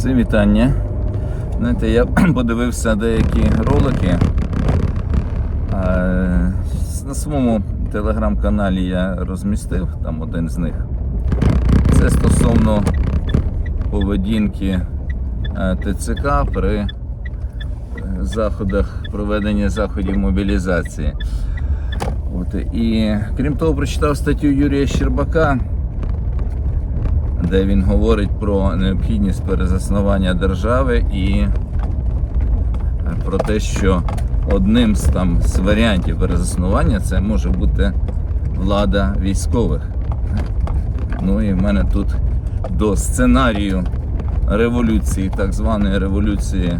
Всім вітання. Знаєте, я подивився деякі ролики. На своєму телеграм-каналі я розмістив там один з них. Це стосовно поведінки е, ТЦК при е, заходах проведення заходів мобілізації. От, і крім того, прочитав статтю Юрія Щербака, де він говорить про необхідність перезаснування держави і е, про те, що одним з там з варіантів перезаснування це може бути влада військових. Ну і в мене тут до сценарію революції, так званої революції,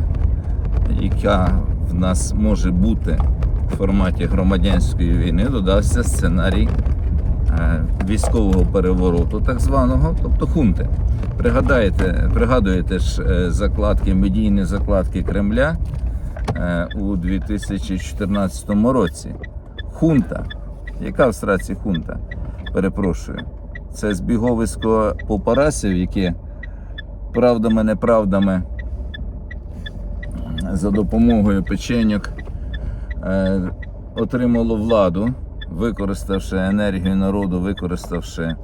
яка в нас може бути в форматі громадянської війни, додався сценарій військового перевороту, так званого, тобто хунти. Пригадаєте, пригадуєте ж е, закладки, медійні закладки Кремля е, у 2014 році. Хунта. Яка в сраці хунта? Перепрошую. Це збіговисько попарасів, які правдами, неправдами за допомогою печеньок е, отримало владу, використавши енергію народу, використавши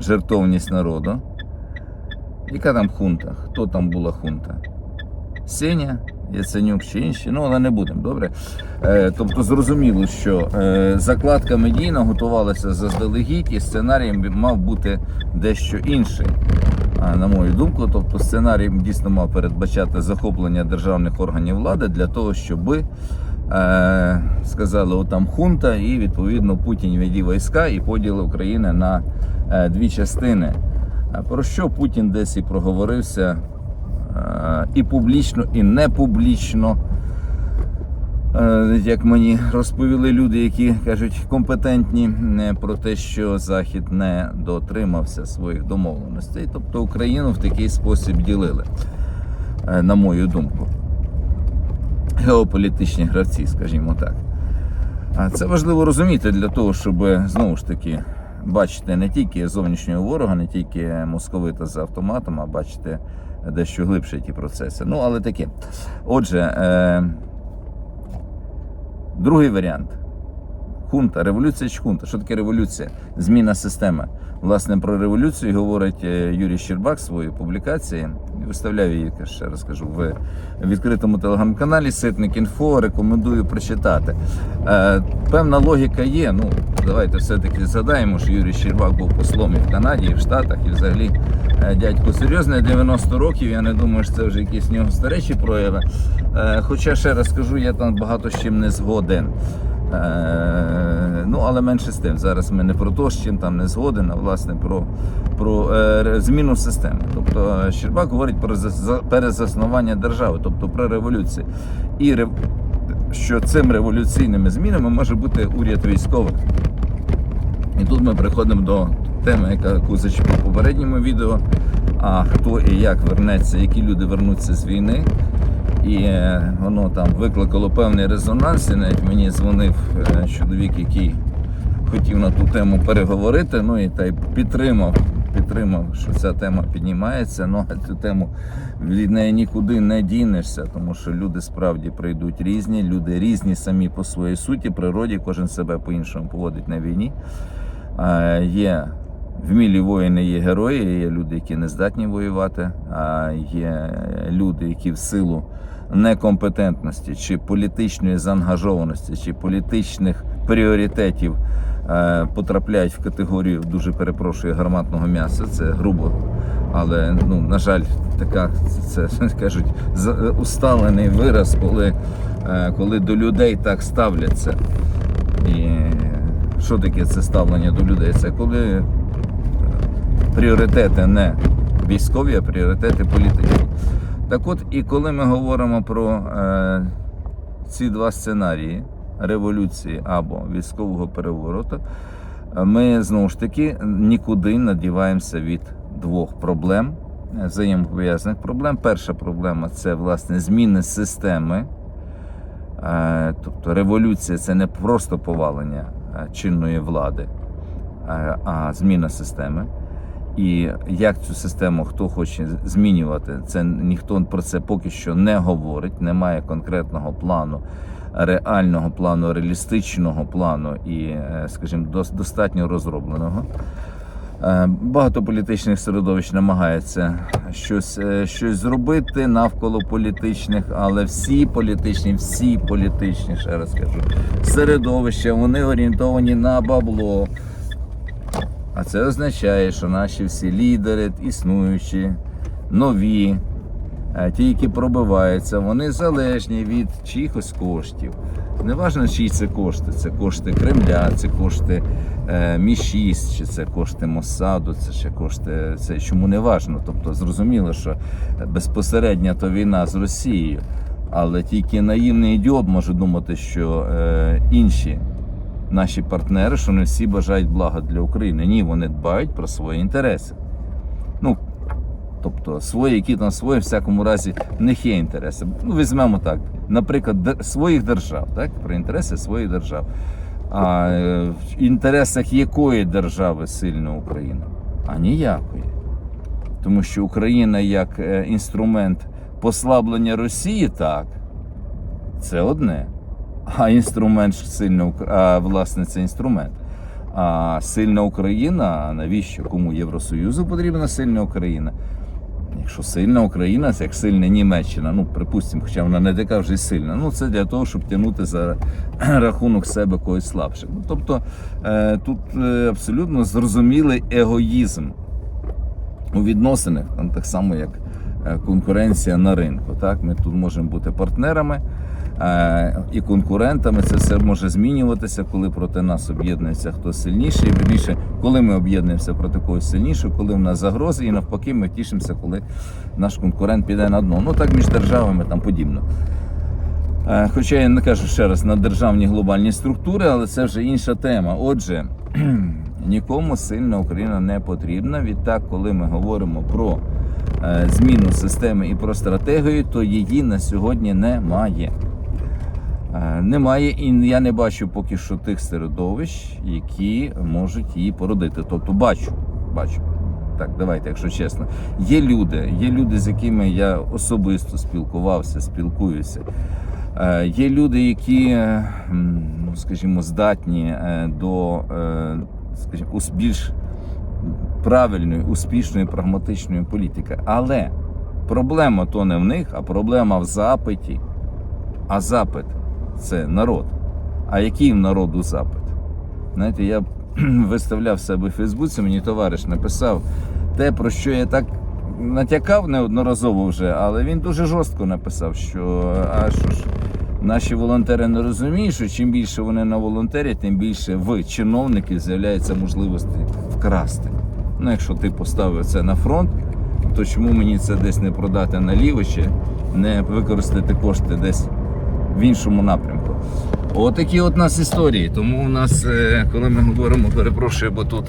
жертовність народу. Яка там хунта? Хто там була хунта? Сеня, Яценюк чи інші, ну але не будемо, добре. Е, тобто зрозуміло, що е, закладка медійна готувалася заздалегідь, і сценарій мав бути дещо інший. А, на мою думку, тобто сценарій дійсно мав передбачати захоплення державних органів влади для того, щоб е, сказали, отам хунта, і відповідно Путін веде війська і поділи України на е, дві частини. Про що Путін десь і проговорився е, і публічно, і не публічно. Як мені розповіли люди, які кажуть компетентні про те, що Захід не дотримався своїх домовленостей, тобто Україну в такий спосіб ділили, на мою думку. Геополітичні гравці, скажімо так. А це важливо розуміти для того, щоб знову ж таки бачити не тільки зовнішнього ворога, не тільки московита з автоматом, а бачити дещо глибше ті процеси. Ну, але таке. Отже, е, другий варіант. Хунта, революція чи хунта. Що таке революція? Зміна системи. Власне, про революцію говорить е, Юрій Щербак в своїй публікації. Виставляю її, ще раз кажу, в відкритому телеграм-каналі Ситник Інфо. Рекомендую прочитати. Е, певна логіка є. Ну, давайте все-таки згадаємо, що Юрій Щербак був послом і в Канаді, і в Штатах, і взагалі е, дядько серйозний, 90 років. Я не думаю, що це вже якісь в нього старечі прояви. Е, хоча ще раз скажу, я там багато з чим не згоден. Але менше з тим. Зараз ми не про те, з чим там не згоден, а власне про, про е, зміну системи. Тобто е, Щербак говорить про за- за- перезаснування держави, тобто про революцію. І рев... що цим революційними змінами може бути уряд військових. І тут ми приходимо до теми, яка зачепив в попередньому відео. А хто і як вернеться, які люди вернуться з війни. І е, воно там викликало певний резонанс. І навіть мені дзвонив е, чоловік, який хотів на ту тему переговорити. Ну і та й підтримав, підтримав, що ця тема піднімається. Ну а цю тему від неї нікуди не дінешся, тому що люди справді прийдуть різні, люди різні самі по своїй суті, природі, кожен себе по-іншому поводить на війні. А, Є вмілі воїни, є герої, є люди, які не здатні воювати, а є люди, які в силу некомпетентності чи політичної заангажованості, чи політичних пріоритетів е, потрапляють в категорію дуже перепрошую гарматного м'яса. Це грубо. Але ну на жаль, така це кажуть усталений вираз, коли, е, коли до людей так ставляться. І що таке це ставлення до людей? Це коли е, пріоритети не військові, а пріоритети політичні. Так от, і коли ми говоримо про е, ці два сценарії революції або військового перевороту, е, ми знову ж таки нікуди не діваємося від двох проблем, е, взаємопов'язаних проблем. Перша проблема це власне зміни системи. Е, Тобто революція це не просто повалення чинної влади, а зміна системи. І як цю систему хто хоче змінювати, це ніхто про це поки що не говорить. Немає конкретного плану, реального плану, реалістичного плану і, е, скажімо, дос- достатньо розробленого. Е, Багато політичних середовищ намагається щось, е, щось зробити навколо політичних, але всі політичні, всі політичні, ще раз кажу, середовища вони орієнтовані на бабло. А це означає, що наші всі лідери, існуючі, нові, ті, які пробиваються, вони залежні від чиїхось коштів. Неважно, чиї це кошти. Це кошти Кремля, це кошти е, Мі-6, чи це кошти Моссаду, це ще кошти. Це чому не важно. Тобто зрозуміло, що безпосередня то війна з Росією, але тільки наївний ідіот може думати, що е, інші наші партнери, що не всі бажають блага для України. Ні, вони дбають про свої інтереси. Ну, тобто свої, які там свої, в всякому разі, в них є інтереси. Ну, візьмемо так, наприклад, своїх держав, так? про інтереси своїх держав. А е, в інтересах якої держави сильна Україна? А ніякої. Тому що Україна як е, інструмент послаблення Росії, так, це одне. А інструмент Ук- а власне це інструмент. А сильна Україна, навіщо? Кому Євросоюзу потрібна сильна Україна? Якщо сильна Україна, як сильна Німеччина, ну припустимо, хоча вона не така вже сильна. Ну це для того, щоб тягнути за рахунок себе когось слабше. Ну тобто е, тут е, абсолютно зрозумілий егоїзм у відносинах, там так само як е, конкуренція на ринку. Так, ми тут можемо бути партнерами і конкурентами. Це все може змінюватися, коли проти нас об'єднується хтось сильніший. Вірніше, коли ми об'єднуємося проти когось сильнішого, коли в нас загрози, і навпаки, ми тішимося, коли наш конкурент піде на дно. Ну так між державами там подібно. Е, Хоча я не кажу ще раз на державні глобальні структури, але це вже інша тема. Отже, нікому сильна Україна не потрібна. Відтак, коли ми говоримо про е, зміну системи і про стратегію, то її на сьогодні немає. Е, Немає, і я не бачу поки що тих середовищ, які можуть її породити. Тобто бачу, бачу. Так, давайте, якщо чесно. Є люди, є люди, з якими я особисто спілкувався, спілкуюся. Е, Є люди, які, е, скажімо, здатні до скажімо, більш правильної, успішної, прагматичної політики. Але проблема то не в них, а проблема в запиті. А запит це народ. А який народу запит? Знаєте, я виставляв себе в Фейсбуці, мені товариш написав те, про що я так натякав неодноразово вже, але він дуже жорстко написав, що а що ж, наші волонтери не розуміють, що чим більше вони на волонтері, тим більше в чиновників з'являється можливості вкрасти. Ну, якщо ти поставив це на фронт, то чому мені це десь не продати наліво чи не використати кошти десь в іншому напрямку? Отакі от у нас історії. Тому у нас, е, коли ми говоримо, перепрошую, бо тут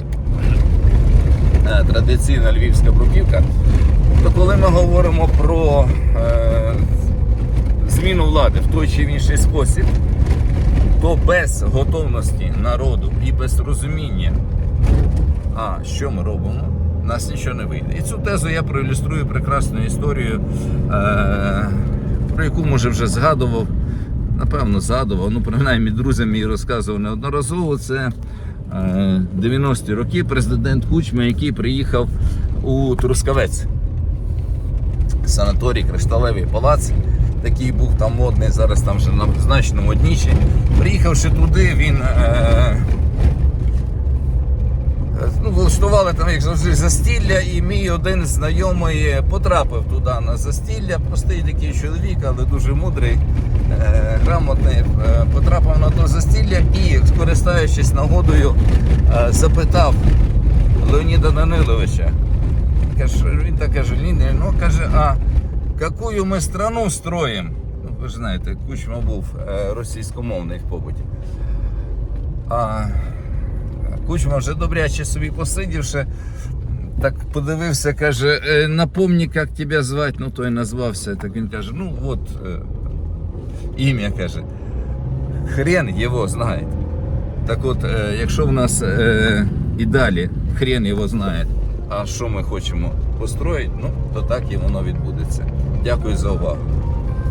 е, традиційна львівська бруківка, то коли ми говоримо про е, зміну влади в той чи інший спосіб, то без готовності народу і без розуміння, а що ми робимо, у нас нічого не вийде. І цю тезу я проілюструю прекрасною історією, про яку може вже згадував. Напевно, задував, Ну, принаймні, друзям її розказував неодноразово. Це е, 90-ті роки президент Кучма, який приїхав у Трускавець. Санаторій Кришталевий палац. Такий був там модний, зараз там вже значно модніший. Приїхавши туди, він е, ну, влаштували там, як завжди, застілля, і мій один знайомий потрапив туди на застілля. Простий такий чоловік, але дуже мудрий, е, грамотний, е, потрапив на то застілля і, скористаючись нагодою, е, запитав Леоніда Даниловича. Він так каже, Ліна, ну каже, а яку ми страну строїмо? Ну, ви ж знаєте, Кучма був російськомовний в побуті. А Кучма вже добряче собі посидівши, так подивився, каже, «Е, напомні, як тебе звати, ну той назвався. Так він каже, ну от е, ім'я каже. Хрен його знає. Так от, е, якщо в нас і далі хрен його знає, А що ми хочемо построїти, ну то так і воно відбудеться. Дякую за увагу.